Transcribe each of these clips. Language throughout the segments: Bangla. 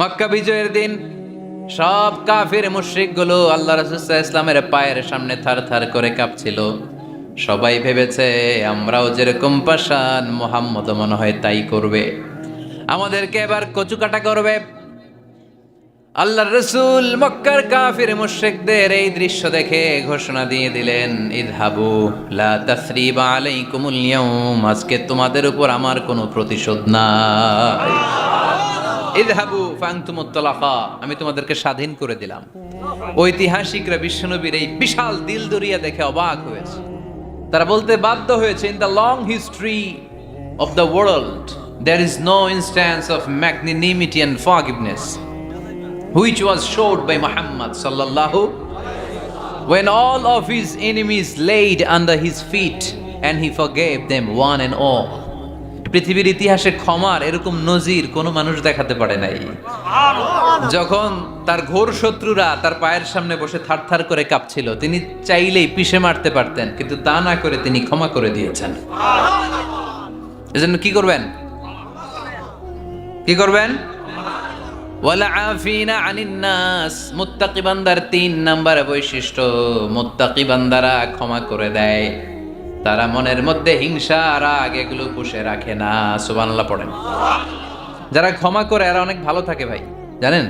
মক্কা বিজয়ের দিন, সব কাফির মুশ্রিকগুলো আল্লাহ রাসুল্লাহ ইসলামের পায়ের সামনে থার থার করে কাঁপছিল। সবাই ভেবেছে, আমরাও যেরকম পাশান মোহাম্মদ মনে হয় তাই করবে। আমাদেরকে এবার কচুকাটা করবে। আল্লাহ রসুল মক্কার কাফির মুশ্রিকদের এই দৃশ্য দেখে ঘোষণা দিয়ে দিলেন, ইদহাবু লা তাসরিবা আলাইকুমুল ইয়াউম, আজকে তোমাদের উপর আমার কোনো প্রতিশোধ নাই। ইদহাবু ফাংতুমুত্তলাকা আমি তোমাদেরকে স্বাধীন করে দিলাম ঐতিহাসিকরা বিশ্বনবীর এই বিশাল দিল দরিয়া দেখে অবাক হয়েছে তারা বলতে বাধ্য হয়েছে in the long history of the world there is no instance of magnanimity and forgiveness which was showed by Muhammad sallallahu when all of his enemies laid under his feet and he forgave them one and all পৃথিবীর ইতিহাসে ক্ষমার এরকম নজির কোনো মানুষ দেখাতে পারে নাই। যখন তার ঘোর শত্রুরা তার পায়ের সামনে বসে থারথার করে কাঁপছিল, তিনি চাইলেই পিষে মারতে পারতেন, কিন্তু তা না করে তিনি ক্ষমা করে দিয়েছেন। এজন্য কি করবেন? কি করবেন? আফিনা তিন নাম্বার বৈশিষ্ট্য, মুত্তাকি বান্দারা ক্ষমা করে দেয়। তারা মনের মধ্যে হিংসা আর রাগ এগুলো পুষে রাখে না। সুবহানাল্লাহ পড়েন। যারা ক্ষমা করে, এরা অনেক ভালো থাকে ভাই, জানেন?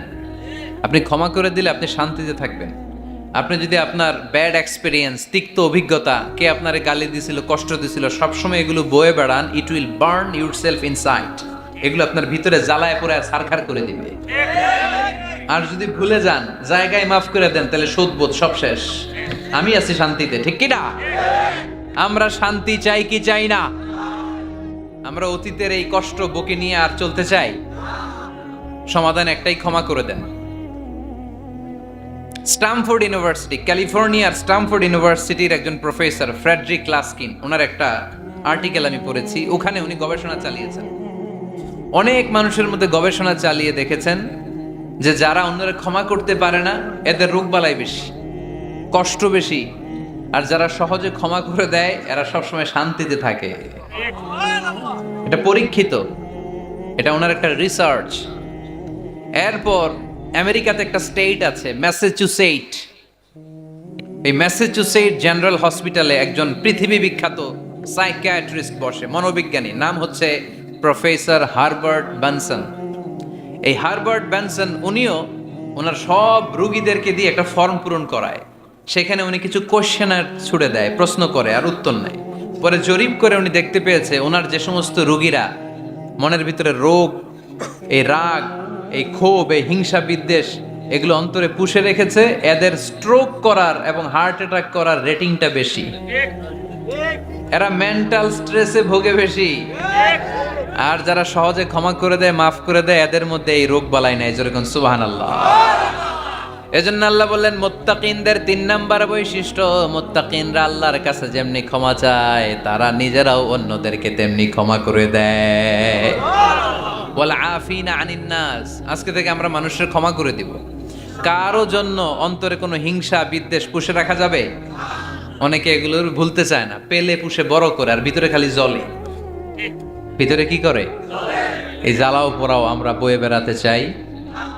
আপনি ক্ষমা করে দিলে আপনি শান্তিতে থাকবেন। আপনি যদি আপনার ব্যাড এক্সপিরিয়েন্স তিক্ত অভিজ্ঞতা, কে আপনারে গালি দিছিল, কষ্ট দিছিল, সবসময় এগুলো বয়ে বেড়ান it will burn yourself inside এগুলো আপনার ভিতরে জ্বালায় পড়ে সারখার করে দিবে। আর যদি ভুলে যান, জায়গায় মাফ করে দেন, তাহলে শোধবোধ সব শেষ। আমি আছি শান্তিতে, ঠিক কিনা? আমরা শান্তি চাই কি চাই না? আমরা অতীতের এই কষ্ট বকে নিয়ে আর চলতে চাই। সমাধান একটাই ক্ষমা করে দেন। স্টামফোর্ড ইউনিভার্সিটি, ক্যালিফোর্নিয়ার স্টামফোর্ড ইউনিভার্সিটির একজন প্রফেসর ফ্রেডরিক লাস্কিন, ওনার একটা আর্টিকেল আমি পড়েছি, ওখানে উনি গবেষণা চালিয়েছেন। অনেক মানুষের মধ্যে গবেষণা চালিয়ে দেখেছেন যে যারা অন্যরা ক্ষমা করতে পারে না, এদের রোগবালাই বেশি, কষ্ট বেশি আর যারা সহজে ক্ষমা করে দেয়, এরা সবসময় শান্তিতে থাকে। এটা পরীক্ষিত। এটা ওনার একটা রিসার্চ এরপর আমেরিকাতে একটা স্টেট আছে ম্যাসেচুসেট এই ম্যাসেচুসেট জেনারেল হসপিটালে একজন পৃথিবী বিখ্যাত সাইকিয়াট্রিস্ট বসে, মনোবিজ্ঞানী। নাম হচ্ছে প্রফেসর হারবার্ট ব্যানসন এই হারবার্ট ব্যানসন উনিও ওনার সব রুগীদেরকে দিয়ে একটা ফর্ম পূরণ করায়। সেখানে উনি কিছু কোশ্চেনার ছুড়ে দেয়, প্রশ্ন করে আর উত্তর নেয়। পরে জরিপ করে উনি দেখতে পেয়েছে ওনার যে সমস্ত রুগীরা, মনের ভিতরে রোগ, এই রাগ, এই ক্ষোভ, এই হিংসা, বিদ্বেষ, এগুলো অন্তরে পুষে রেখেছে, এদের স্ট্রোক করার এবং হার্ট অ্যাটাক করার রেটিংটা বেশি। এরা মেন্টাল স্ট্রেসে ভোগে বেশি। আর যারা সহজে ক্ষমা করে দেয়, মাফ করে দেয়, এদের মধ্যে এই রোগ বালাই নাই যেরকম সুবাহান আল্লাহ এজন্য আল্লাহ বললেন, মোত্তাকিনদের তিন নাম্বার বৈশিষ্ট্য, মোত্তাকিনরা আল্লাহর কাছে যেমনি ক্ষমা চায়, তারা নিজেরাও অন্যদেরকে তেমনি ক্ষমা করে দেয়। বলে, আফিনা আনিন নাস আজকে থেকে আমরা মানুষের ক্ষমা করে দিব। কারও জন্য অন্তরে কোনো হিংসা, বিদ্বেষ পুষে রাখা যাবে? অনেকে এগুলো ভুলতে চায় না। পেলে পুষে বড় করে, আর ভিতরে খালি জলে। ভিতরে কি করে? এই জ্বালাও পোড়াও আমরা বয়ে বেড়াতে চাই।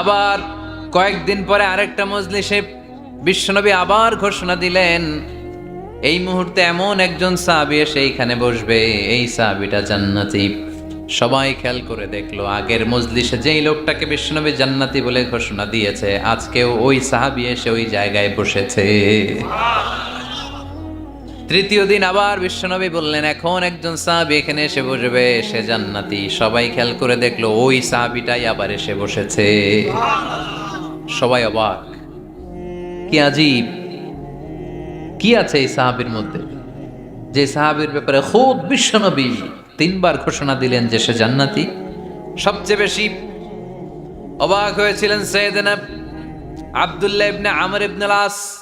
আবার কয়েকদিন পরে আরেকটা মজলিসে বিশ্বনবী আবার ঘোষণা দিলেন, এই মুহূর্তে এমন একজন সাহাবি এসে এইখানে বসবে, এই সাহাবিটা জান্নাতি। সবাই খেয়াল করে দেখল, আগের মজলিসে যেই লোকটাকে বিশ্বনবী জান্নাতি বলে ঘোষণা দিয়েছে, আজকেও ওই সাহাবি এসে ওই জায়গায় বসেছে। তৃতীয় দিন আবার বিশ্বনবী বললেন, এখন একজন সাহাবি এখানে এসে বসবে, সে জান্নাতি। সবাই খেয়াল করে দেখল, ওই সাহাবিটাই আবার এসে বসেছে। সবাই অবাক। কি আজীব। কি আছে এই সাহাবির মধ্যে? যে সাহাবির ব্যাপারে খুব বিশ্বনবী তিনবার ঘোষণা দিলেন যে সে জান্নাতি। সবচেয়ে বেশি অবাক হয়েছিলেন সৈয়দনা আব্দুল্লাহ ইবনে আমর ইবনে লাস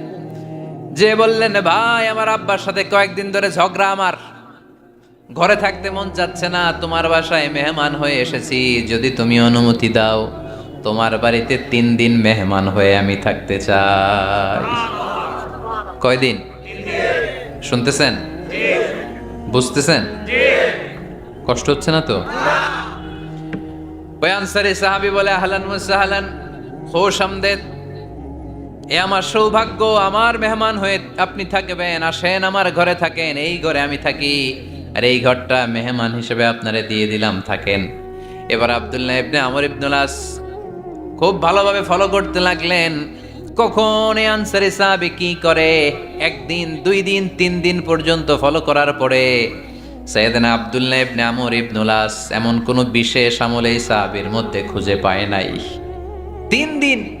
যে বললেন, ভাই, আমার আব্বার সাথে কয়েকদিন ধরে ঝগড়া আমার। ঘরে থাকতে মন চাচ্ছে না, তোমার বাসায় মেহমান হয়ে এসেছি। যদি তুমি অনুমতি দাও, তোমার বাড়িতে তিন দিন মেহমান হয়ে আমি থাকতে চাই। কয়দিন? শুনতেছেন? বুঝতেছেন? কষ্ট হচ্ছে না তো? ওই আনসারি সাহাবি বলে, আহলান মুসাহালান খোশ আমদেদ এ আমার সৌভাগ্য, আমার মেহমান হয়ে আপনি থাকবেন, আসেন আমার ঘরে থাকেন, এই ঘরে আমি থাকি। আর এই ঘরটা মেহমান হিসেবে আপনারে দিয়ে দিলাম, থাকেন। এবার আব্দুল্লাহ ইবনে আমর ইবনুলাস খুব ভালোভাবে ফলো করতে লাগলেন। কখন এই আনসারি সাহাবি কি করে? একদিন, দুই দিন, তিন দিন পর্যন্ত ফলো করার পরে সৈয়দনা আব্দুল্লাহ ইবনে আমর ইবনুলাস এমন কোনো বিশেষ আমল এই সাহাবির মধ্যে খুঁজে পায় নাই। তিন দিন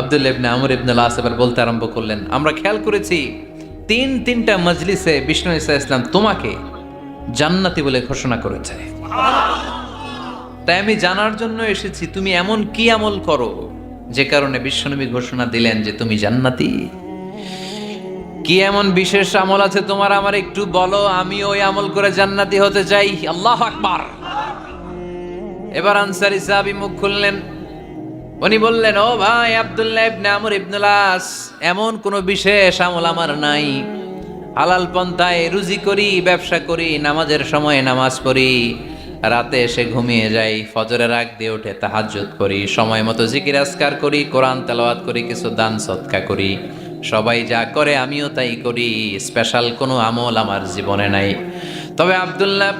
আব্দুল ইবনে আমর ইবনে লাস এবার বলতে আরম্ভ করলেন, আমরা খেয়াল করেছি, তিন তিনটা মজলিসে বিষ্ণু ইসা ইসলাম তোমাকে জান্নাতি বলে ঘোষণা করেছে। তাই আমি জানার জন্য এসেছি, তুমি এমন কি আমল করো? যে কারণে বিশ্বনবী ঘোষণা দিলেন যে তুমি জান্নাতি। কি এমন বিশেষ আমল আছে তোমার? আমার একটু বলো, আমি ওই আমল করে জান্নাতি হতে চাই। আল্লাহ আকবার। এবার আনসারি সাহাবি মুখ খুললেন উনি বললেন, ও ভাই আব্দুল্লাহ ইবনে আমর ইবনুলাস এমন কোনো বিশেষ আমল আমার নাই। হালাল পন্থায় রুজি করি, ব্যবসা করি, নামাজের সময়ে নামাজ পড়ি, রাতে এসে ঘুমিয়ে যাই, ফজরের আগ দিয়ে উঠে তাহাজ্জুদ করি, সময় মতো জিকির আসকার করি, কোরআন তেলাওয়াত করি, কিছু দান সৎকা করি। সবাই যা করে আমিও তাই করি, স্পেশাল কোনো আমল আমার জীবনে নাই। তবে আব্দুল্লাহ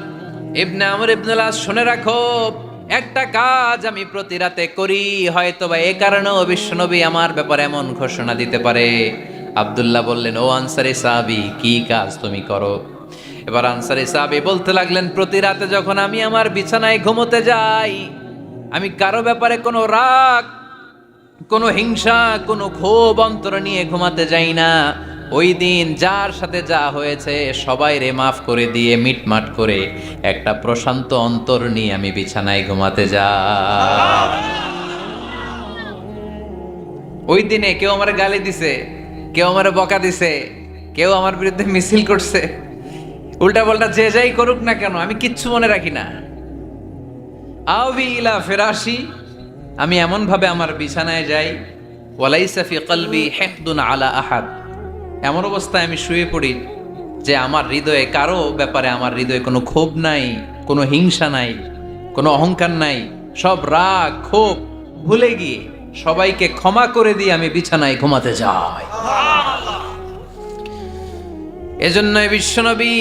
ইবনে আমর ইবনুল্লাহ শুনে রাখো একটা কাজ আমি প্রতি রাতে করি হয়তো বা এ কারণেও বিশ্বনবী আমার ব্যাপারে এমন ঘোষণা দিতে পারে। আব্দুল্লাহ বললেন, ও আনসারি সাহাবি, কি কাজ তুমি করো? এবার আনসারি সাহাবি বলতে লাগলেন, প্রতি রাতে যখন আমি আমার বিছানায় ঘুমোতে যাই, আমি কারও ব্যাপারে কোনো রাগ, কোনো হিংসা, কোনো ক্ষোভ অন্তর নিয়ে ঘুমাতে যাই না। ওই দিন যার সাথে যা হয়েছে, সবাই রে মাফ করে দিয়ে মিটমাট করে একটা প্রশান্ত অন্তর নিয়ে আমি বিছানায় ঘুমাতে যা ওই দিনে কেউ আমার গালি দিছে, কেউ আমার বকা দিছে, কেউ আমার বিরুদ্ধে মিছিল করছে। উল্টা পাল্টা যে যাই করুক না কেন, আমি কিচ্ছু মনে রাখি না। আবি ইলা ফেরাসি আমি এমন ভাবে আমার বিছানায় যাই ওয়ালাইসাফি কলবি হেকদুন আলা আহাদ। এমন অবস্থায় আমি শুয়ে পড়ি যে আমার হৃদয়ে কারও ব্যাপারে আমার হৃদয়ে কোনো ক্ষোভ নাই, কোনো হিংসা নাই, কোনো অহংকার নাই, সব রাগ, ক্ষোভ ভুলে গিয়ে সবাইকে ক্ষমা করে দিয়ে আমি বিছানায় ঘুমাতে যাই। এজন্য বিশ্বনবী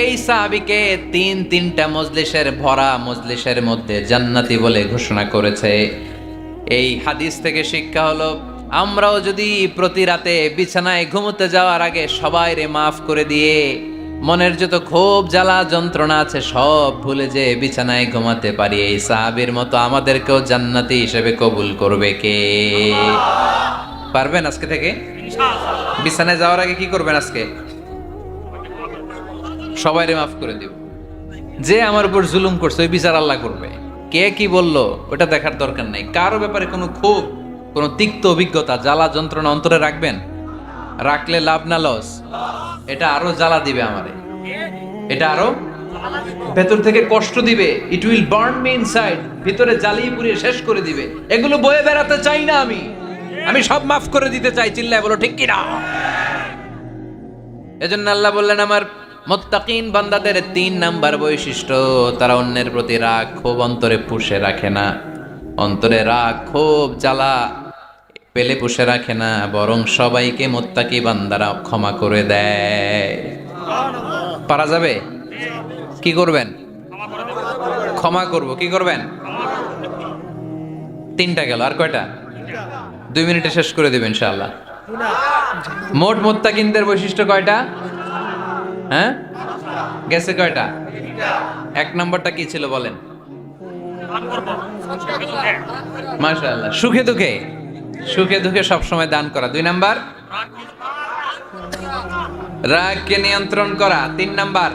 এই সাহাবিকে তিন তিনটা মজলিসের ভরা মজলিসের মধ্যে জান্নাতি বলে ঘোষণা করেছে। এই হাদিস থেকে শিক্ষা হলো আমরাও যদি প্রতি রাতে বিছানায় ঘুমোতে যাওয়ার আগে সবাই রে মাফ করে দিয়ে মনের যত ক্ষোভ জ্বালা যন্ত্রণা আছে সব ভুলে যে বিছানায় ঘুমাতে পারি এই সাহাবির মতো আমাদেরকেও জান্নাতি হিসেবে কবুল করবে কে? পারবেন আজকে থেকে? বিছানায় যাওয়ার আগে কি করবেন আজকে? সবাই রে মাফ করে দিব। যে আমার উপর জুলুম করছে ওই বিচার আল্লাহ করবে। কে কি বলল ওটা দেখার দরকার নাই। কারও ব্যাপারে কোনো ক্ষোভ কোনো তিক্ত অভিজ্ঞতা, জ্বালা যন্ত্রণা অন্তরে রাখবেন? রাখলে লাভ না লস? এটা আরও জ্বালা দিবে আমারে। এটা আরও ভেতর থেকে কষ্ট দিবে। It will burn me inside ভিতরে জ্বালিয়ে পুড়িয়ে শেষ করে দিবে। এগুলো বয়ে বেড়াতে চাই না আমি। আমি সব মাফ করে দিতে চাই, চিল্লায় বলো, ঠিক কিনা? এজন্য আল্লাহ বললেন, আমার মোত্তাকিন বান্দাদের তিন নাম্বার বৈশিষ্ট্য, তারা অন্যের প্রতি রাগ, ক্ষোভ অন্তরে পুষে রাখে না। অন্তরে রাগ, ক্ষোভ, জ্বালা পেলে পুষে রাখে না, বরং সবাইকে মোত্তাকি বান্দারা ক্ষমা করে দেয়। পারা যাবে? কি করবেন? ক্ষমা করব, কি করবেন? তিনটা গেল, আর কয়টা? দুই মিনিটে শেষ করে দেবেন ইনশাআল্লাহ। মোট মোত্তাকিনদের বৈশিষ্ট্য কয়টা? হ্যাঁ? গেছে কয়টা? এক নম্বরটা কি ছিল বলেন? মাশাআল্লাহ। সুখে দুঃখে? সুখে দুঃখে সবসময় দান করা। দুই নাম্বার? রাগকে নিয়ন্ত্রণ করা। তিন নাম্বার?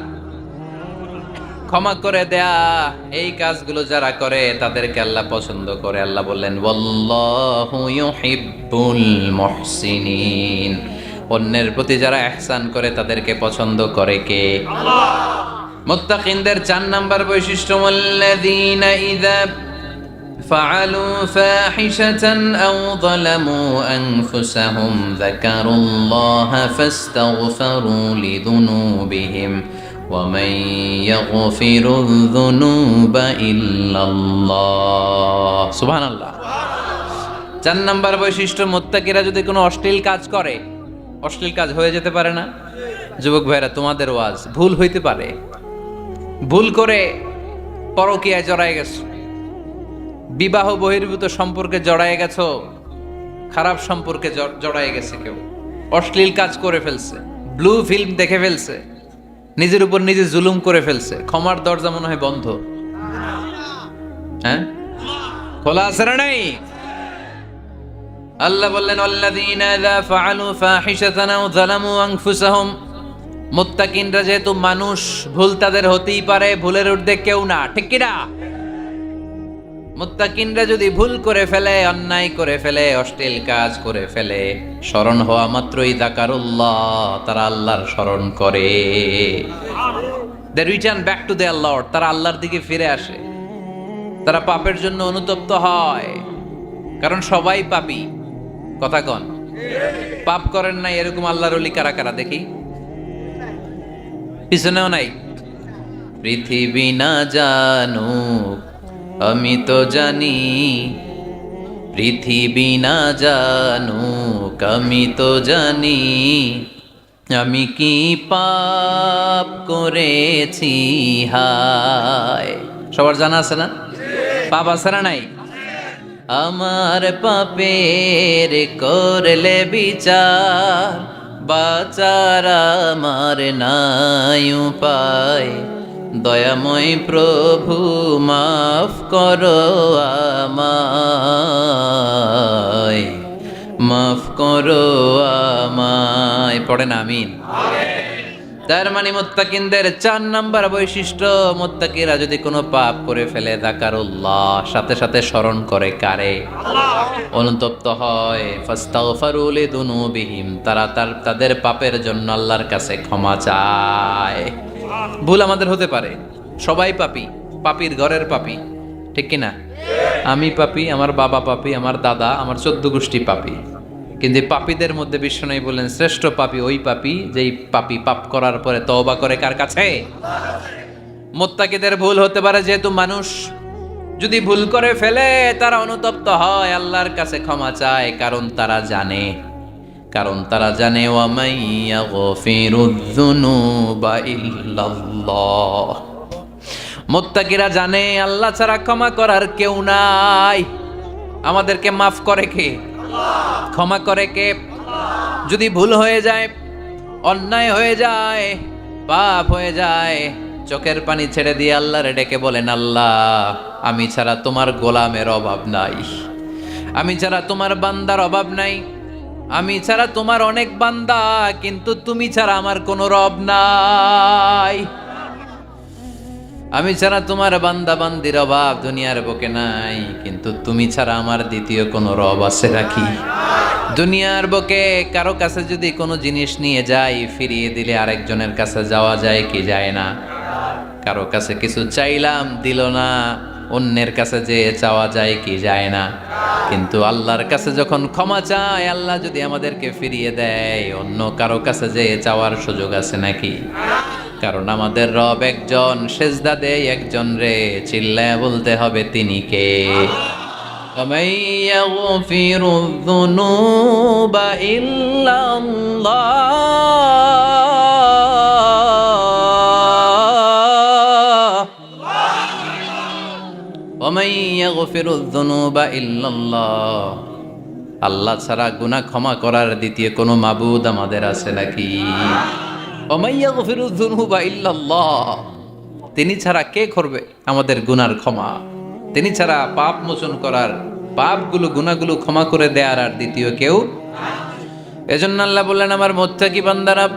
ক্ষমা করে দেয়া। এই কাজগুলো যারা করে তাদেরকে আল্লাহ পছন্দ করে। আল্লাহ বললেন মুহসিনিন। অন্যের প্রতি যারা ইহসান করে তাদেরকে পছন্দ করে কে? মুত্তাকিনদের চার নাম্বার বৈশিষ্ট্য ওয়াল্লাযীনা ইযা فعلوا فاحشة أو ظلموا أنفسهم ذكروا الله فاستغفروا لذنوبهم ومن يغفر الذنوب إلا الله سبحان الله চার নাম্বার বৈশিষ্ট্য মোত্তাকিরা যদি কোনো অশ্লীল কাজ করে অশ্লীল কাজ হয়ে যেতে পারে না যুবক ভাইরা তোমাদের ওয়াজ ভুল হইতে পারে ভুল করে পরকীয়ায় জড়ায় গেছো বিবাহ বহির্ভূত সম্পর্কে জড়ায় গেছো? খারাপ সম্পর্কে জড়ায় গেছে কেউ? অশ্লীল কাজ করে ফেলছে ব্লু ফিল্ম দেখে ফেলছে, নিজের উপর নিজে জুলুম করে ফেলছে, ক্ষমার দরজা মনে হয় বন্ধ। হ্যাঁ? খোলা আছে না নাই? আল্লাহ বললেন, আল্লাযীনা ইযা ফাআলু ফাহিশাতান আও যালামু আনফুসাহুম। মুত্তাকিনরা যেহেতু মানুষ, ভুল তাদের হতেই পারে, ভুলের ঊর্ধ্বে কেউ না, ঠিক কি না মুত্তাকিনরা যদি ভুল করে ফেলে, অন্যায় করে ফেলে, অশ্লীল কাজ করে ফেলে, স্মরণ হওয়া মাত্রই দাকারুল্লাহ তারা আল্লাহর স্মরণ করে। They return back to their lord তারা আল্লাহর দিকে ফিরে আসে। তারা পাপের জন্য অনুতপ্ত হয়, কারণ সবাই পাপি। কথা কন, পাপ করেন নাই এরকম আল্লাহর অলি কারা কারা, দেখি। পিছনেও নাই। পৃথিবী না জানুক আমি তো জানি পৃথিবী না জানুক, আমি তো জানি আমি কি পাপ করেছি, হায়। সবার জানা আছে না? পাপ আছে না নাই? আমার পাপের করলে বিচার, বাচার আমার নাই উপায়। দয়াময় প্রভু, মাফ করো আমায়। মাফ করো আমায়। পড়েন আমিন। তার মানে মোত্তাকিনদের চার নাম্বার বৈশিষ্ট্য মোত্তাকিরা যদি কোনো পাপ করে ফেলে দাকারুল্লাহ সাথে সাথে স্মরণ করে কারে? অনুতপ্ত হয়। ফাস্তাগফারু লিদুনুবিহিম, তারা তার, তাদের পাপের জন্য আল্লাহর কাছে ক্ষমা চায়। ভুল আমাদের হতে পারে। সবাই পাপি, পাপির ঘরের পাপী, ঠিক কি না আমি পাপি, আমার বাবা পাপী, আমার দাদা, আমার চোদ্দ গোষ্ঠী পাপী। কিন্তু পাপীদের মধ্যে বিষ্ণু বললেন, শ্রেষ্ঠ পাপী ওই পাপী যেই পাপী পাপ করার পরে তওবা করে কার কাছে? মোত্তাকিদের ভুল হতে পারে যেহেতু মানুষ যদি ভুল করে ফেলে, তারা অনুতপ্ত হয়, আল্লাহর কাছে ক্ষমা চায়, কারণ তারা জানে। কারণ তারা জানে মোত্তাকিরা জানে, আল্লাহ ছাড়া ক্ষমা করার কেউ নাই। আমাদেরকে মাফ করে কে? ক্ষমা করে কে? যদি ভুল হয়ে যায়, অন্যায় হয়ে যায়, পাপ হয়ে যায়, চোখের পানি ছেড়ে দিয়ে আল্লাহরে ডেকে বলেন, আল্লাহ, আমি ছাড়া তোমার গোলামের অভাব নাই। আমি ছাড়া তোমার বান্দার অভাব নাই। আমি ছাড়া তোমার অনেক বান্দা, কিন্তু তুমি ছাড়া আমার কোনো রব নাই। আমি ছাড়া তোমার বান্দা বান্দির অভাব দুনিয়ার বুকে নাই, কিন্তু তুমি ছাড়া আমার দ্বিতীয় কোনো রব আছে রাখি। দুনিয়ার বুকে কারও কাছে যদি কোনো জিনিস নিয়ে যাই, ফিরিয়ে দিলে আরেকজনের কাছে যাওয়া যায় কি যায় না? কারও কাছে কিছু চাইলাম, দিল না। অন্যের কাছে যে চাওয়া যায় কি যায় না কিন্তু আল্লাহর কাছে যখন ক্ষমা চায় আল্লাহ যদি আমাদেরকে ফিরিয়ে দেয় অন্য কারো কাছে যে চাওয়ার সুযোগ আছে নাকি কারণ আমাদের রব একজন সেজদা দেয় একজন রে চিল্লায় বলতে হবে তিনি কে ومن يغفر الذنوب إلا الله আল্লাহ ছাড়া গুনা ক্ষমা করার দ্বিতীয় কোনো মাবুদ আমাদের আছে নাকি? তিনি ছাড়া কে করবে আমাদের গুনার ক্ষমা? তিনি ছাড়া পাপ মোচন করার, পাপগুলো গুনাগুলো ক্ষমা করে দেয়ার আর দ্বিতীয় কেউ এজন্য আল্লাহ বললেন, আমার মোত্তাকি বান্দারা,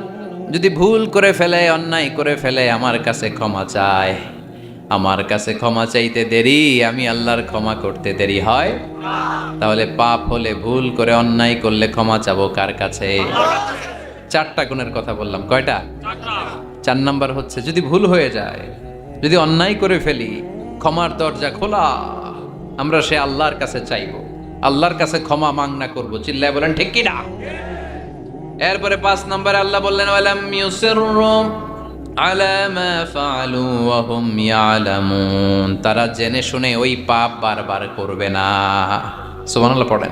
যদি ভুল করে ফেলে, অন্যায় করে ফেলে, আমার কাছে ক্ষমা চায়। আমার কাছে ক্ষমা চাইতে দেরি, আমি আল্লাহর ক্ষমা করতে দেরি হয়। তাহলে পাপ হলে ভুল করে অন্যায় করলে ক্ষমা চাবো কার কাছে? চারটা গুণের কথা বললাম, কয়টা? চার নাম্বার হচ্ছে, যদি ভুল হয়ে যায়, যদি অন্যায় করে ফেলি, ক্ষমার দরজা খোলা, আমরা সে আল্লাহর কাছে চাইব। আল্লাহর কাছে ক্ষমা মাংনা করব। চিল্লায় বলেন, ঠিক কি না এরপরে পাঁচ নম্বরে আল্লাহ বললেন তারা জেনে শুনে ওই পাপ বারবার করবে না। সুবহানাল্লাহ, পড়েন।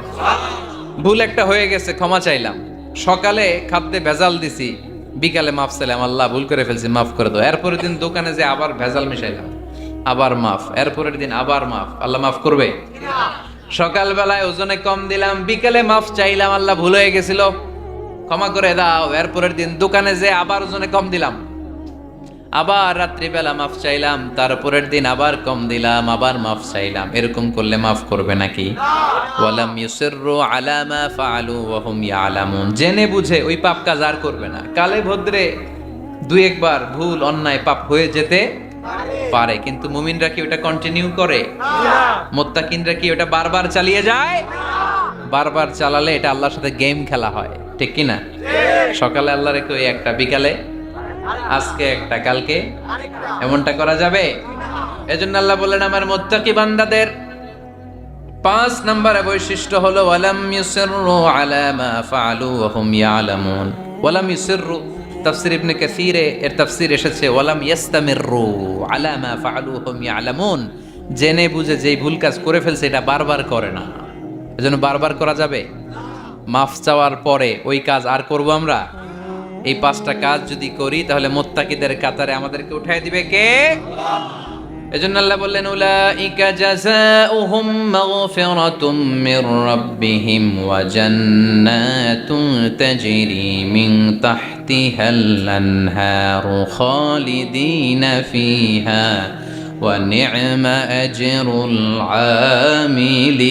ভুল একটা হয়ে গেছে, ক্ষমা চাইলাম। সকালে খাদ্যে ভেজাল দিছি, বিকালে মাফ চাইলাম। আল্লাহ, ভুল করে ফেলছি, মাফ করে দাও। এরপরের দিন দোকানে যে আবার ভেজাল মিশাইলাম, আবার মাফ। এরপরের দিন আবার মাফ। আল্লাহ মাফ করবে? সকালবেলায় ওজনে কম দিলাম, বিকালে মাফ চাইলাম। আল্লাহ, ভুল হয়ে গেছিল। ক্ষমা করে দাও। এরপরের দিন দোকানে যে আবার ওজনে কম দিলাম আবার রাত্রিবেলা মাফ চাইলাম, তারপরের দিন আবার কম দিলাম, আবার মাফ চাইলাম। এরকম করলে মাফ করবে নাকি? জেনে বুঝে ওই পাপ কাজ আর করবে না। কালে ভদ্রে দুই একবার ভুল, অন্যায়, পাপ হয়ে যেতে পারে। কিন্তু মুমিনরা কি ওটা কন্টিনিউ করে? মোত্তাকিনরা কি ওটা বারবার চালিয়ে যায়? বারবার চালালে এটা আল্লাহর সাথে গেম খেলা হয়। ঠিক কি না সকালে আল্লাহ রেখে ওই একটা, বিকালে আজকে একটা, কালকে? এমনটা করা যাবে? এজন্য আল্লাহ বললেন, আমার মোত্তাকি বান্দাদের পাঁচ নম্বরে বৈশিষ্ট্য হলো, ওয়ালাম ইউসিররু আলা মা ফাআলু ওয়া হুম ইয়ালামুন। ওয়ালাম ইউসিররু তাফসীর ইবনে কাসীরে, এর তাফসীর এসেছে, ওয়ালাম ইয়াস্তামিররু আলা মা ফাআলু ওয়া হুম ইয়ালামুন। জেনে বুঝে যেই ভুল কাজ করে ফেলছে, এটা বারবার করে না। এজন্য বারবার করা যাবে। মাফ চাওয়ার পরে ওই কাজ আর করব আমরা? এই পাঁচটা কাজ যদি করি, তাহলে মোত্তাকিদের কাতারে আমাদেরকে উঠাই দিবে কে? এজন্য আল্লাহ বললেন, উলাইকা জাযাউহুম মাগফিরাতুম মির রাব্বিহিম ওয়া জান্নাতুন তাজরি মিন তাহতিহাল আনহারু খালিদিনা ফিহা ওয়া নি'মা আজরুল আমিলিন।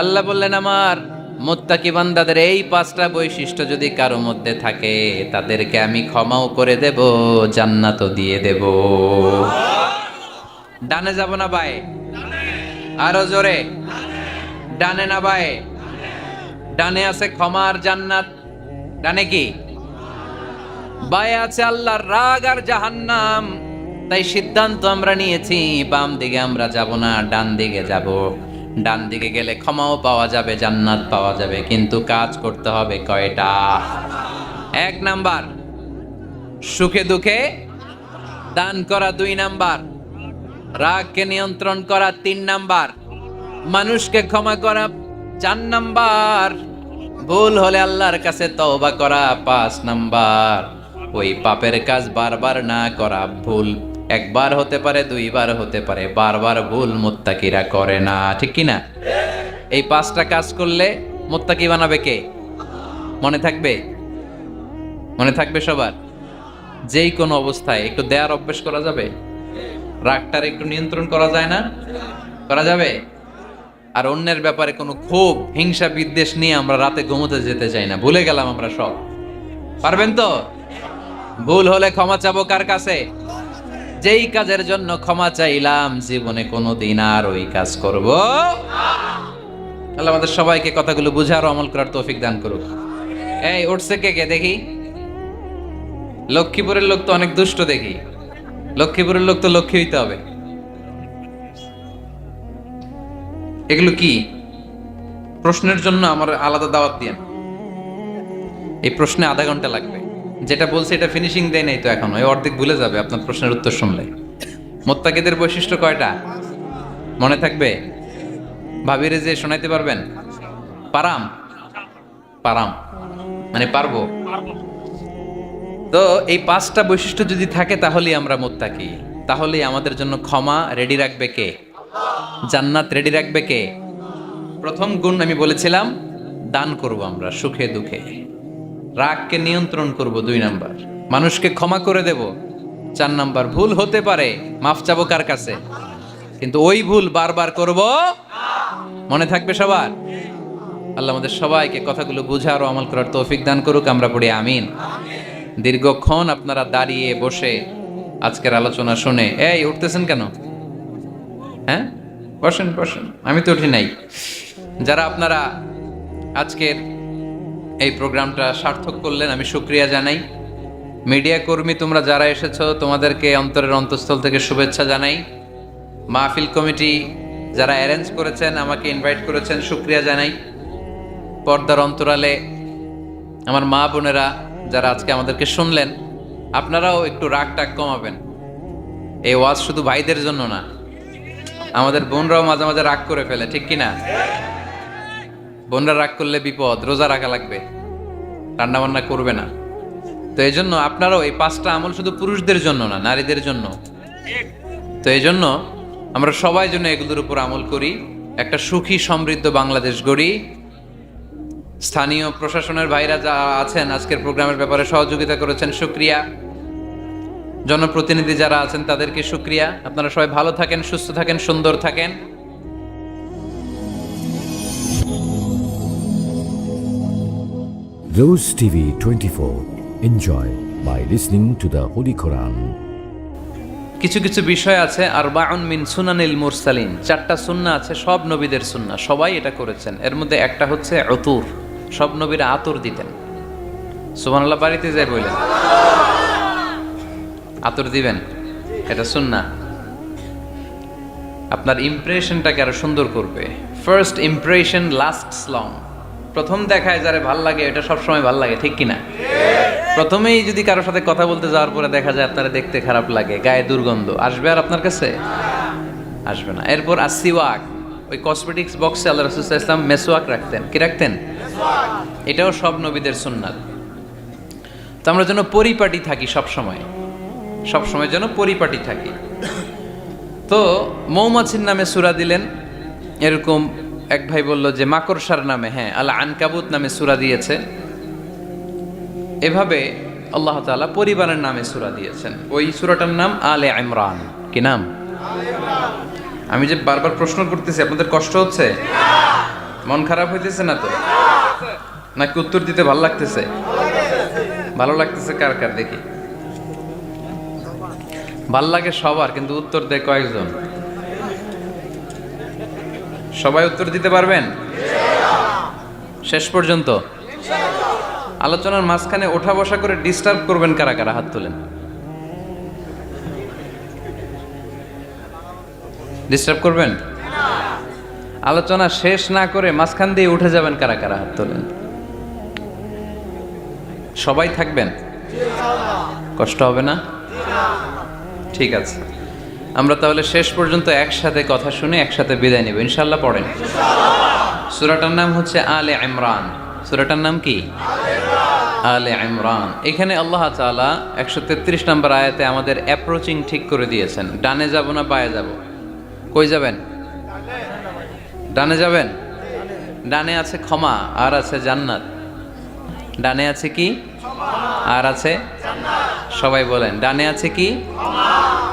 আল্লাহ বললেন, আমার মোত্তাকি বান্দাদের এই পাঁচটা বৈশিষ্ট্য যদি কারও মধ্যে থাকে, তাদেরকে আমি ক্ষমাও করে দেব, জান্নাতও দিয়ে দেব। ডানে যাব না বায়ে? আরও জোরে? ডানে না বায়ে? ডানে আছে ক্ষমার জান্নাত। ডানে কি? বায়ে আছে আল্লাহর রাগ আর জাহান্নাম। তাই সিদ্ধান্ত আমরা নিয়েছি, বাম দিকে আমরা যাব না, ডান দিকে যাব। ডান দিকে গেলে ক্ষমাও পাওয়া যাবে, জান্নাত পাওয়া যাবে, কিন্তু কাজ করতে হবে কয়টা? এক নাম্বার, সুখে দুঃখে দান করা দুই নাম্বার, রাগকে নিয়ন্ত্রণ করা তিন নাম্বার, মানুষকে ক্ষমা করা চার নাম্বার, ভুল হলে আল্লাহর কাছে তওবা করা পাঁচ নাম্বার। ওই পাপের কাজ বারবার না করা ভুল। একবার হতে পারে, দুইবার হতে পারে, বারবার ভুল মোত্তাকিরা করে না, ঠিক কি না? এই পাঁচটা কাজ করলে মোত্তাকি বানাবে কে? মনে থাকবে? মনে থাকবে সবার? যেই কোনো অবস্থায় একটু দেয়ার অভ্যেস করা যাবে? রাগটার একটু নিয়ন্ত্রণ করা যায় না? করা যাবে? আর অন্যের ব্যাপারে কোনো ক্ষোভ, হিংসা, বিদ্বেষ নিয়ে আমরা রাতে ঘুমোতে যেতে চাই না। ভুলে গেলাম আমরা সব। পারবেন তো? ভুল হলে ক্ষমা চাবো কার কাছে? যেই কাজের জন্য ক্ষমা চাইলাম, জীবনে কোনো দিন আর ওই কাজ করব আল্লাহ আমাদের সবাইকে কথাগুলো বুঝার অমল করার তৌফিক দান করুক। এই, উঠছে কে কে দেখি? লক্ষ্মীপুরের লোক তো অনেক দুষ্ট দেখি। লক্ষ্মীপুরের লোক তো লক্ষ্মী হইতে হবে। এগুলো কি? প্রশ্নের জন্য আমার আলাদা দাওয়াত দিয়ে। এই প্রশ্নে আধা ঘণ্টা লাগবে। যেটা বলছে এটা ফিনিশিং দেয় নাই তো এখন। ওই অর্ধেক ভুলে যাবে, আপনার প্রশ্নের উত্তর শুনলে। মোত্তাকিদের বৈশিষ্ট্য কয়টা? মনে থাকবে? ভাবিরে যে শোনাইতে পারবেন? পারাম। পারাম। মানে পারব। তো এই পাঁচটা বৈশিষ্ট্য যদি থাকে, তাহলেই আমরা মোত্তাকি। তাহলেই আমাদের জন্য ক্ষমা রেডি রাখবে কে? জান্নাত রেডি রাখবে কে? প্রথম গুণ আমি বলেছিলাম, দান করব আমরা, সুখে দুঃখে। রাগকে নিয়ন্ত্রণ করব দুই নাম্বার। মানুষকে ক্ষমা করে দেব। চার নাম্বার, ভুল হতে পারে, মাফ চাবো কার কাছে? কিন্তু ওই ভুল বারবার করব। মনে থাকবে সবার? আল্লাহ আমাদের সবাইকে কথাগুলো বুঝার ও আমল করার তৌফিক দান করুক, আমরা পড়ি আমিন। দীর্ঘক্ষণ আপনারা দাঁড়িয়ে বসে আজকের আলোচনা শুনে, এই উঠতেছেন কেন? হ্যাঁ? বসেন বসেন। আমি তো উঠি নাই। যারা আপনারা আজকের এই প্রোগ্রামটা সার্থক করলেন, আমি শুক্রিয়া জানাই। মিডিয়া কর্মী তোমরা যারা এসেছ, তোমাদেরকে অন্তরের অন্তঃস্থল থেকে শুভেচ্ছা জানাই। মাহফিল কমিটি যারা অ্যারেঞ্জ করেছেন, আমাকে ইনভাইট করেছেন, শুক্রিয়া জানাই। পর্দার অন্তরালে আমার মা বোনেরা যারা আজকে আমাদেরকে শুনলেন, আপনারাও একটু রাগ টাগ কমাবেন। এই ওয়াজ শুধু ভাইদের জন্য না, আমাদের বোনরাও মাঝে মাঝে রাগ করে ফেলে, ঠিক কি না বোনরা রাগ করলে বিপদ, রোজা রাখা লাগবে। রান্না বান্না করবে না। তো এই জন্য আপনারাও এই পাঁচটা আমল শুধু পুরুষদের জন্য না, নারীদের জন্য। তো এই জন্য আমরা সবাই জন্য এগুলোর উপর আমল করি। একটা সুখী, সমৃদ্ধ বাংলাদেশ গড়ি। স্থানীয় প্রশাসনের ভাইরা যা আছেন, আজকের প্রোগ্রামের ব্যাপারে সহযোগিতা করেছেন, সুক্রিয়া। জনপ্রতিনিধি যারা আছেন, তাদেরকে সুক্রিয়া। আপনারা সবাই ভালো থাকেন, সুস্থ থাকেন, সুন্দর থাকেন। Rose TV 24. Enjoy by listening to the Holy Quran. কিছু কিছু বিষয় আছে আর বাউন মিন সুনানিল মুরসালিন। চারটা সুন্না আছে, সব নবীদের সুন্না। সবাই এটা করেছেন। এর মধ্যে একটা হচ্ছে অতুর সব নবীরা আতর দিতেন। সুবহানাল্লাহ, বাড়িতে যাই বললেন আতর দিবেন? এটা সুন্না। আপনার ইমপ্রেশনটাকে আরও সুন্দর করবে। ফার্স্ট ইমপ্রেশন লাস্ট লং প্রথম দেখায় যারে ভালো লাগে, এটা সবসময় ভালো লাগে, ঠিক কিনা? প্রথমেই যদি কারোর সাথে কথা বলতে যাওয়ার পরে দেখা যায় আপনারা দেখতে খারাপ লাগে, গায়ে দুর্গন্ধ। আসবে আর আপনার কাছে? আসবে না। এরপর আসিওয়াক ওই কসমেটিক্স বক্সে আল্লাহ রসুল ইসলাম মেসোয়াক রাখতেন। কি রাখতেন? এটাও সব নবীদের সুন্নাত। তো আমরা যেন পরিপাটি থাকি সব সময় সব সময় যেন পরিপাটি থাকি। তো মৌমাছির নামে সুরা দিলেন। এরকম এক ভাই বলল যে, মাকড়সার নামে হ্যাঁ আল্লাহ আনকাবুত নামে সুরা দিয়েছে। এভাবে আল্লাহ তাআলা পরিবারের নামে সুরা দিয়েছেন। ওই সুরাটার নাম আলে ইমরান। কি নাম? আমি যে বারবার প্রশ্ন করতেছি, আপনাদের কষ্ট হচ্ছে? মন খারাপ হইতেছে না তো? নাকি উত্তর দিতে ভালো লাগতেছে? ভালো লাগতেছে কার কার দেখি? ভালো লাগে সবার, কিন্তু উত্তর দেয় কয়েকজন। সবাই উত্তর দিতে পারবেন? শেষ পর্যন্ত। আলোচনার মাঝখানে ওঠা বসা করে ডিস্টার্ব করবেন কারা কারা, হাত তোলেন। ডিস্টার্ব করবেন? আলোচনা শেষ না করে মাঝখান দিয়ে উঠে যাবেন কারা কারা, হাত তোলেন। সবাই থাকবেন? কষ্ট হবে না? ঠিক আছে। আমরা তাহলে শেষ পর্যন্ত একসাথে কথা শুনে একসাথে বিদায় নেব। ইনশাল্লাহ পড়েন। সুরাটার নাম হচ্ছে আলে ইমরান। সুরাটার নাম কি? আলে ইমরান। এখানে আল্লাহ তাআলা একশো তেত্রিশ নম্বর আয়াতে আমাদের অ্যাপ্রোচিং ঠিক করে দিয়েছেন। ডানে যাব না বায়ে যাব? কই যাবেন? ডানে যাবেন? ডানে আছে ক্ষমা, আর আছে জান্নাত। ডানে আছে কি? আর আছে? সবাই বলেন, ডানে আছে কি?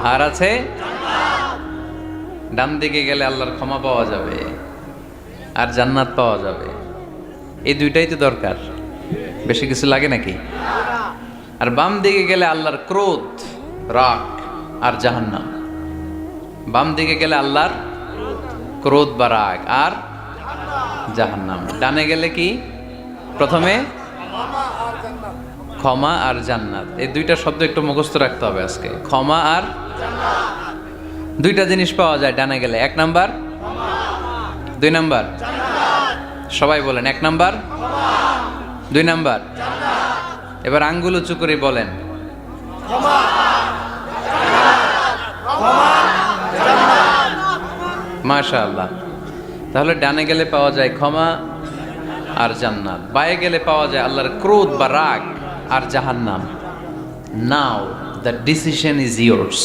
আর আছে? ডান দিকে গেলে আল্লাহর ক্ষমা পাওয়া যাবে আর জান্নাত পাওয়া যাবে। এই দুইটাই তো দরকার। বেশি কিছু লাগে নাকি? আর বাম দিকে গেলে আল্লাহর ক্রোধ, রাগ আর জাহান্নাম। বাম দিকে গেলে আল্লাহর ক্রোধ বা রাগ আর জাহান্নাম। ডানে গেলে কি? প্রথমে ক্ষমা আর জান্নাত। এই দুইটা শব্দ একটু মুখস্থ রাখতে হবে আজকে। ক্ষমা আর দুইটা জিনিস পাওয়া যায় ডানে গেলে। এক নাম্বার? দুই নাম্বার? সবাই বলেন, এক নাম্বার? দুই নাম্বার? এবার আঙ্গুল উঁচু করে বলেন। মাশা আল্লাহ তাহলে ডানে গেলে পাওয়া যায় ক্ষমা আর জান্নাত। বায়ে গেলে পাওয়া যায় আল্লাহর ক্রোধ বা রাগ আর জাহান্নাম। Now the decision is yours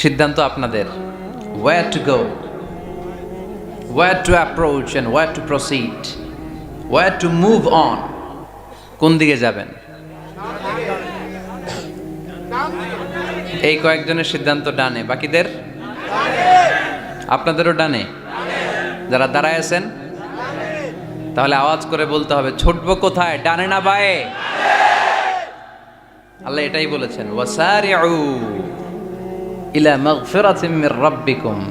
সিদ্ধান্ত আপনাদের। Where to go where to approach and where to proceed where to move on কোন দিকে যাবেন? এই কয়েকজনের সিদ্ধান্ত ডানে, বাকিদের? আপনাদেরও ডানে। যারা দাঁড়ায় আছেন, তাহলে আওয়াজ করে বলতে হবে, ছুটবো কোথায়? ডানে না বায়ে? আল্লাহ এটাই বলেছেন, ওয়াসারিউ ইলা মাগফিরাতিন মির রাব্বিকুম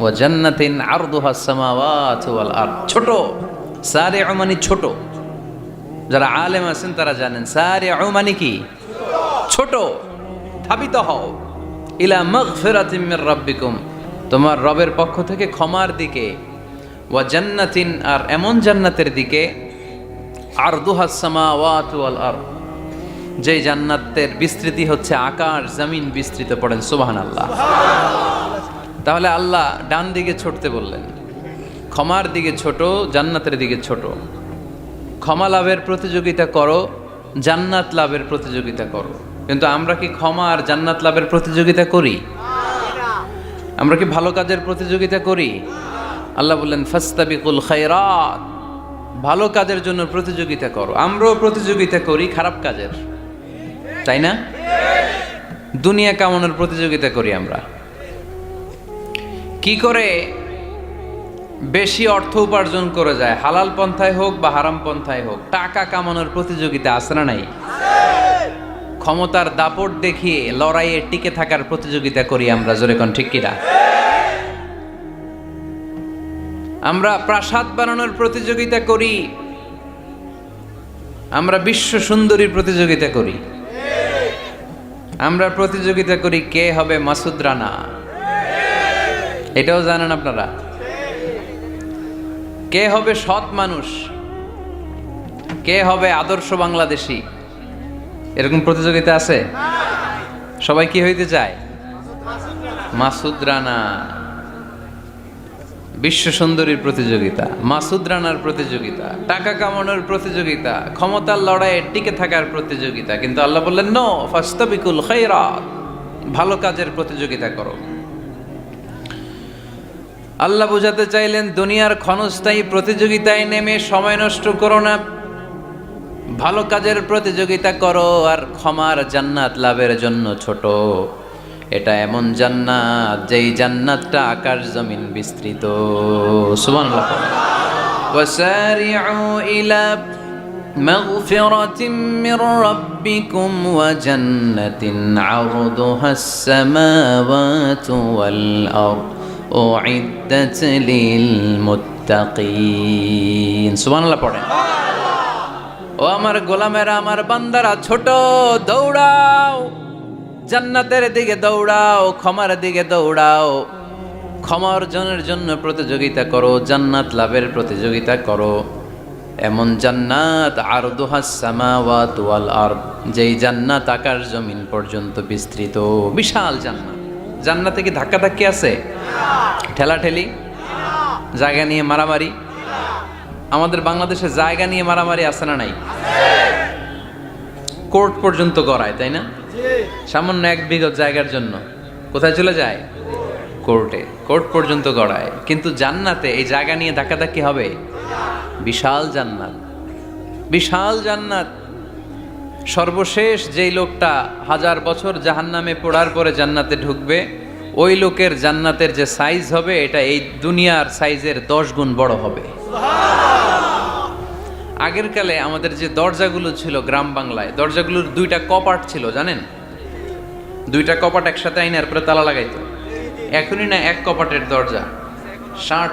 ওয়া জান্নাতিন আরদুহা সামাওয়াতু ওয়াল আরদ। ছোট, সারিউ মানে ছোট। যারা আলেম আছেন তারা জানেন, সারিউ মানে কি? ছোট, ধাবিত হও। ইলা মাগফিরাতিন মির রাব্বিকুম, তোমার রবের পক্ষ থেকে ক্ষমার দিকে। ওয়া জান্নাতিন, আর এমন জান্নাতের দিকে। আরদুহা সামাওয়াতু ওয়াল আরদ। যে জান্নাতের বিস্তৃতি হচ্ছে আকার, জমিন বিস্তৃত পড়েন সুবাহান আল্লাহ তাহলে আল্লাহ ডান দিকে ছুটতে বললেন, ক্ষমার দিকে ছোট, জান্নাতের দিকে ছোট। ক্ষমা লাভের প্রতিযোগিতা করো, জান্নাত লাভের প্রতিযোগিতা করো। কিন্তু আমরা কি ক্ষমা আর জান্নাত লাভের প্রতিযোগিতা করি? আমরা কি ভালো কাজের প্রতিযোগিতা করি? আল্লাহ বললেন, ফাস্তাবিকুল খায়রাত। ভালো কাজের জন্য প্রতিযোগিতা করো। আমরাও প্রতিযোগিতা করি, খারাপ কাজের। তাই না? দুনিয়া কামানোর প্রতিযোগিতা করি আমরা। কি করে বেশি অর্থ উপার্জন করে যায়? হালাল পন্থায় হোক বা হারাম পন্থায় হোক, টাকা কামানোর প্রতিযোগিতা আছে না নাই? ক্ষমতার দাপট দেখিয়ে লড়াইয়ে টিকে থাকার প্রতিযোগিতা করি আমরা, জোরে কোন ঠিক কিনা? আমরা প্রাসাদ বানানোর প্রতিযোগিতা করি, আমরা বিশ্ব সুন্দরী প্রতিযোগিতা করি। আমরা প্রতিযোগিতা করি কে হবে মাসুদ রানা। এটাও জানেন আপনারা। কে হবে সৎ মানুষ? কে হবে আদর্শ বাংলাদেশি? এরকম প্রতিযোগিতা আছে? সবাই কি হইতে চায়? মাসুদ রানা। বিশ্ব সুন্দরীর প্রতিযোগিতা, মাসুদ রানার প্রতিযোগিতা, টাকা কামানোর প্রতিযোগিতা, ক্ষমতার লড়াইয়ে টিকে থাকার প্রতিযোগিতা, কিন্তু আল্লাহ বললেন, নো, ফাস্তাবিকুল খায়রাত, ভালো কাজের প্রতিযোগিতা করো। আল্লাহ বোঝাতে চাইলেন, দুনিয়ার ক্ষণস্থায়ী প্রতিযোগিতায় নেমে সময় নষ্ট করো না। ভালো কাজের প্রতিযোগিতা করো, আর ক্ষমার জান্নাত লাভের জন্য ছোট। এটা এমন জান্নাত যেই জান্নাতটা আকাশ জমিন বিস্তৃত সুবহানাল্লাহ وسارعوا إلى مغفرة من ربكم وجنة عرضها السماوات والأرض أعدت للمتقين سبحان الله পড়েন ও আমার গোলামেরা আমার বান্দারা ছোট দৌড়াও জান্নাতের দিকে দৌড়াও, ক্ষমার দিকে দৌড়াও। ক্ষমা অর্জনের জন্য প্রতিযোগিতা করো, জান্নাত লাভের প্রতিযোগিতা করো। এমন জান্নাত আর সামাওয়াত আরদ, যেই জান্নাত আকাশ জমিন পর্যন্ত বিস্তৃত। বিশাল জান্নাত। জান্নাতে কি ধাক্কা ধাক্কি আছে? ঠেলাঠেলি? জায়গা নিয়ে মারামারি? আমাদের বাংলাদেশে জায়গা নিয়ে মারামারি আছে না নাই? কোর্ট পর্যন্ত গড়ায়, তাই না? সামান্য এক বিঘত জায়গার জন্য। কোথায় চলে যায়? কোর্টে। কোর্ট পর্যন্ত গড়ায়। কিন্তু জান্নাতে এই জায়গা নিয়ে ধাক্কাধাক্কি হবে? বিশাল জান্নাত। বিশাল জান্নাত। সর্বশেষ যেই লোকটা হাজার বছর জাহান্নামে পড়ার পরে জান্নাতে ঢুকবে, ওই লোকের জান্নাতের যে সাইজ হবে, এটা এই দুনিয়ার সাইজের দশ গুণ বড় হবে। আগের কালে আমাদের যে দরজাগুলো ছিল গ্রাম বাংলায়, দরজাগুলোর দুইটা কপাট ছিল, জানেন? দুইটা কপাট একসাথে আইনার পরে তালা লাগাইতো। এখনই না এক কপাটের দরজা। ষাট